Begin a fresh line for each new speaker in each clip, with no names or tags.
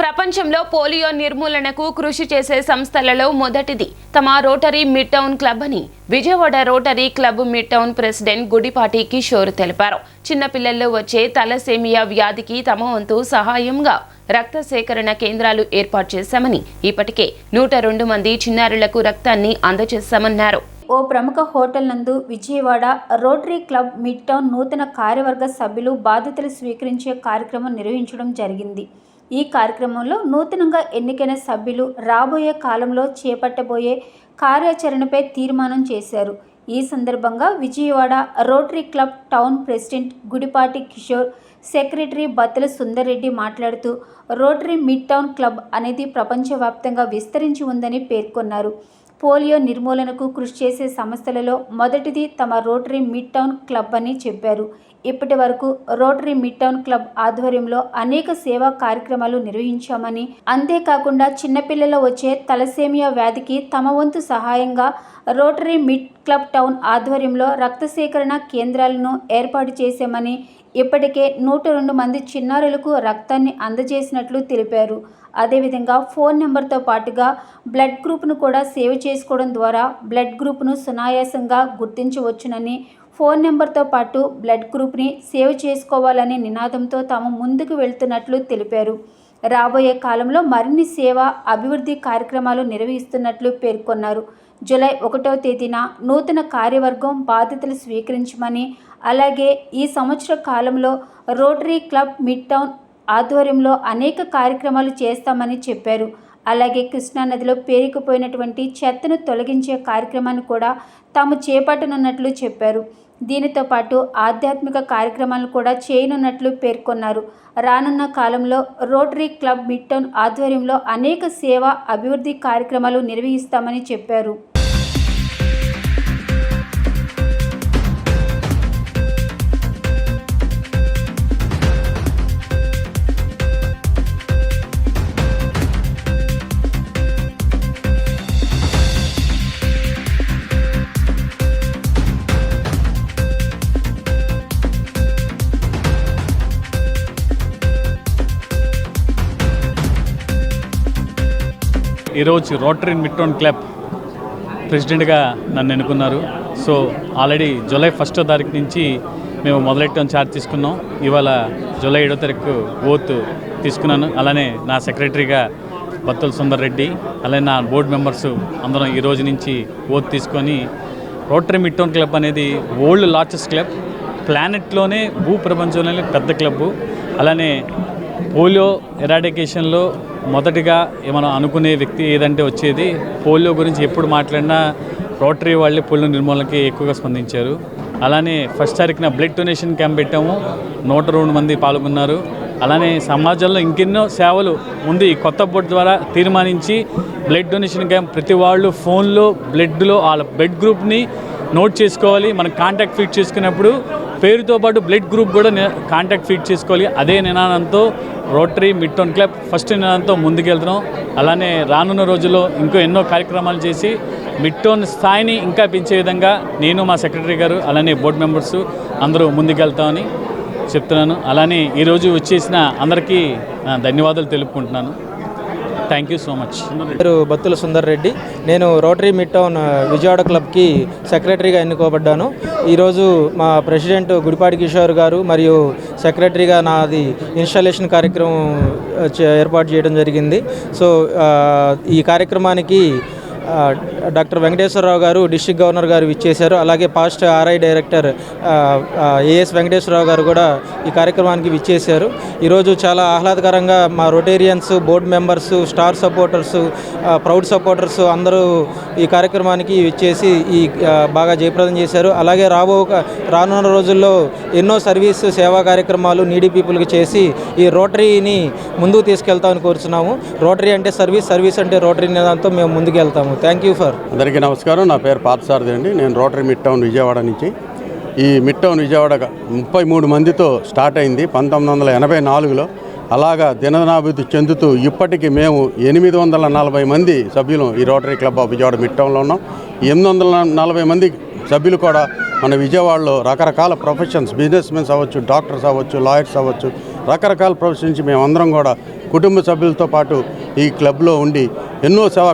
ప్రపంచంలో పోలియో నిర్మూలనకు కృషి చేసే సంస్థలలో మొదటిది. తమ రోటరీ మిడ్ టౌన్ క్లబ్ అని Vijayawada rotary club mid town president Gudipati Kishore తెలిపారు. చిన్నపిల్లల్లో వచ్చే తలసేమియా వ్యాధికి తమ వంతు సహాయంగా రక్త సేకరణ కేంద్రాలు ఏర్పాటు చేశామని ఇప్పటికే నూట రెండు మంది చిన్నారులకు రక్తాన్ని అందజేశామన్నారు.
ఓ ప్రముఖ హోటల్ నందు Vijayawada rotary club mid town నూతన కార్యవర్గ సభ్యులు బాధ్యతలు స్వీకరించే కార్యక్రమం నిర్వహించడం జరిగింది. ఈ కార్యక్రమంలో నూతనంగా ఎన్నికైన సభ్యులు రాబోయే కాలంలో చేపట్టబోయే కార్యాచరణపై తీర్మానం చేశారు. ఈ సందర్భంగా Vijayawada rotary club town president Gudipati Kishore secretary Battala Sundarreddy మాట్లాడుతూ రోటరీ మిడ్ టౌన్ క్లబ్ అనేది ప్రపంచవ్యాప్తంగా విస్తరించి ఉందని పేర్కొన్నారు. పోలియో నిర్మూలనకు కృషి చేసే సంస్థలలో మొదటిది తమ రోటరీ మిడ్ టౌన్ క్లబ్ అని చెప్పారు. ఇప్పటి వరకు రోటరీ మిడ్ టౌన్ క్లబ్ ఆధ్వర్యంలో అనేక సేవా కార్యక్రమాలు నిర్వహించామని అంతేకాకుండా చిన్నపిల్లల వచ్చే తలసేమియా వ్యాధికి తమ వంతు సహాయంగా రోటరీ మిడ్ క్లబ్ టౌన్ ఆధ్వర్యంలో రక్త సేకరణ కేంద్రాలను ఏర్పాటు చేశామని ఇప్పటికే నూట రెండు మంది చిన్నారులకు రక్తాన్ని అందజేసినట్లు తెలిపారు. అదేవిధంగా ఫోన్ నెంబర్తో పాటుగా బ్లడ్ గ్రూప్ను కూడా సేవ్ చేసుకోవడం ద్వారా బ్లడ్ గ్రూప్ను సునాయాసంగా గుర్తించవచ్చునని ఫోన్ నెంబర్తో పాటు బ్లడ్ గ్రూప్ని సేవ్ చేసుకోవాలనే నినాదంతో తాము ముందుకు వెళ్తున్నట్లు తెలిపారు. రాబోయే కాలంలో మరిన్ని సేవ అభివృద్ధి కార్యక్రమాలు నిర్వహిస్తున్నట్లు పేర్కొన్నారు. జూలై ఒకటవ తేదీన నూతన కార్యవర్గం బాధ్యతలు స్వీకరించమని అలాగే ఈ సంవత్సర కాలంలో రోటరీ క్లబ్ మిడ్ టౌన్ ఆధ్వర్యంలో అనేక కార్యక్రమాలు చేస్తామని చెప్పారు. అలాగే కృష్ణానదిలో పేరుకుపోయినటువంటి చెత్తను తొలగించే కార్యక్రమాన్ని కూడా తాము చేపట్టనున్నట్లు చెప్పారు. దీనితో పాటు ఆధ్యాత్మిక కార్యక్రమాలను కూడా చేయనున్నట్లు పేర్కొన్నారు. రానున్న కాలంలో రోటరీ క్లబ్ మిట్టౌన్ ఆధ్వర్యంలో అనేక సేవా అభివృద్ధి కార్యక్రమాలు నిర్వహిస్తామని చెప్పారు.
ఈరోజు రోటరీ మిట్టోన్ క్లబ్ ప్రెసిడెంట్గా నన్ను ఎన్నుకున్నారు. సో ఆల్రెడీ జూలై ఫస్టో తారీఖు నుంచి మేము మొదలెట్టడం ఛార్జ్ తీసుకున్నాం. ఇవాళ జూలై ఏడో తారీఖు ఓత్ తీసుకున్నాను. అలానే నా సెక్రటరీగా బత్తుల సుందర్ రెడ్డి అలానే నా బోర్డు మెంబర్స్ అందరం ఈ రోజు నుంచి ఓత్ తీసుకొని రోటరీ మిట్టోన్ క్లబ్ అనేది ఓల్డ్ లార్జెస్ట్ క్లబ్. ప్లానెట్లోనే భూ ప్రపంచంలోనే పెద్ద క్లబ్బు అలానే పోలియో ఎరాడికేషన్లో మొదటిగా మనం అనుకునే వ్యక్తి ఏదంటే వచ్చేది. పోలియో గురించి ఎప్పుడు మాట్లాడినా రోటరీ వాళ్ళే పోలియో నిర్మూలనకి ఎక్కువగా స్పందించారు. అలానే ఫస్ట్ తారీఖున బ్లడ్ డొనేషన్ క్యాంప్ పెట్టాము. నూట రెండు మంది పాల్గొన్నారు. అలానే సమాజంలో ఇంకెన్నో సేవలు ఉంది. ఈ కొత్త బోర్డు ద్వారా తీర్మానించి బ్లడ్ డొనేషన్ క్యాంప్ ప్రతి వాళ్ళు ఫోన్లో బ్లడ్లో వాళ్ళ బ్లడ్ గ్రూప్ని నోట్ చేసుకోవాలి. మనం కాంటాక్ట్ ఫీడ్ చేసుకున్నప్పుడు పేరుతో పాటు బ్లడ్ గ్రూప్ కూడా కాంటాక్ట్ ఫీట్ చేసుకోవాలి. అదే నినాదంతో rotary mid town club first నినాదంతో ముందుకెళ్తున్నాం. అలానే రానున్న రోజుల్లో ఇంకో ఎన్నో కార్యక్రమాలు చేసి మిడ్ టౌన్ స్థాయిని ఇంకా పెంచే విధంగా నేను మా సెక్రటరీ గారు అలానే బోర్డు మెంబర్స్ అందరూ ముందుకెళ్తామని చెప్తున్నాను. అలానే ఈరోజు వచ్చేసిన అందరికీ ధన్యవాదాలు తెలుపుకుంటున్నాను. Thank you so much.
పేరు బత్తుల సుందర్ రెడ్డి. నేను రోటరీ మిడ్ టౌన్ విజయవాడ క్లబ్కి సెక్రటరీగా ఎన్నుకోబడ్డాను. ఈరోజు మా ప్రెసిడెంట్ గుడిపాటి కిషోర్ గారు మరియు సెక్రటరీగా నాది ఇన్స్టాలేషన్ కార్యక్రమం ఏర్పాటు చేయడం జరిగింది. సో ఈ కార్యక్రమానికి డాక్టర్ వెంకటేశ్వరరావు గారు డిస్ట్రిక్ట్ గవర్నర్ గారు విచ్చేశారు. అలాగే past RI director AS Venkateswara Rao గారు కూడా ఈ కార్యక్రమానికి విచ్చేశారు. ఈరోజు చాలా ఆహ్లాదకరంగా మా Rotarians board members star supporters proud supporters అందరూ ఈ కార్యక్రమానికి విచ్చేసి ఈ బాగా జయప్రదం చేశారు. అలాగే రాబో రానున్న రోజుల్లో ఎన్నో సర్వీస్ సేవా కార్యక్రమాలు నీడీ పీపుల్కి చేసి ఈ రోటరీని ముందుకు తీసుకెళ్తామని కోరుచున్నాము. రోటరీ అంటే సర్వీస్ సర్వీస్ అంటే రోటరీ నిదాంతో మేము ముందుకు వెళ్తాము. థ్యాంక్ యూ ఫర్
అందరికీ నమస్కారం. నా పేరు పార్థసారథి అండి. నేను రోటరీ మిడ్ టౌన్ విజయవాడ నుంచి. ఈ మిడ్ టౌన్ విజయవాడ ముప్పై మూడు మందితో స్టార్ట్ అయింది పంతొమ్మిది వందల ఎనభై నాలుగులో. అలాగా దినదినాభివృద్ధి చెందుతూ ఇప్పటికి మేము ఎనిమిది వందల నలభై మంది సభ్యులు ఈ rotary club of Vijayawada mid టౌన్లో ఉన్నాం. ఎనిమిది వందల నలభై మంది సభ్యులు కూడా మన విజయవాడలో రకరకాల ప్రొఫెషన్స్ బిజినెస్ మెన్స్ అవ్వచ్చు డాక్టర్స్ అవ్వచ్చు లాయర్స్ అవ్వచ్చు రకరకాల ప్రొఫెషన్స్ నుంచి మేమందరం కూడా కుటుంబ సభ్యులతో పాటు ఈ క్లబ్లో ఉండి ఎన్నో సేవా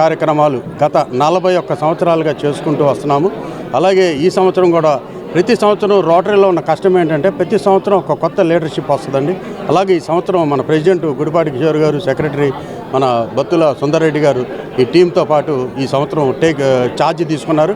కార్యక్రమాలు గత నలభై ఒక్క సంవత్సరాలుగా చేసుకుంటూ వస్తున్నాము. అలాగే ఈ సంవత్సరం కూడా ప్రతి సంవత్సరం రోటరీలో ఉన్న కష్టం ఏంటంటే ప్రతి సంవత్సరం ఒక కొత్త లీడర్షిప్ వస్తుందండి. అలాగే ఈ సంవత్సరం మన ప్రెసిడెంట్ గుడిపాటి కిషోర్ గారు సెక్రటరీ మన బత్తుల సుందర్రెడ్డి గారు ఈ టీంతో పాటు ఈ సంవత్సరం టేక్ ఛార్జ్ తీసుకున్నారు.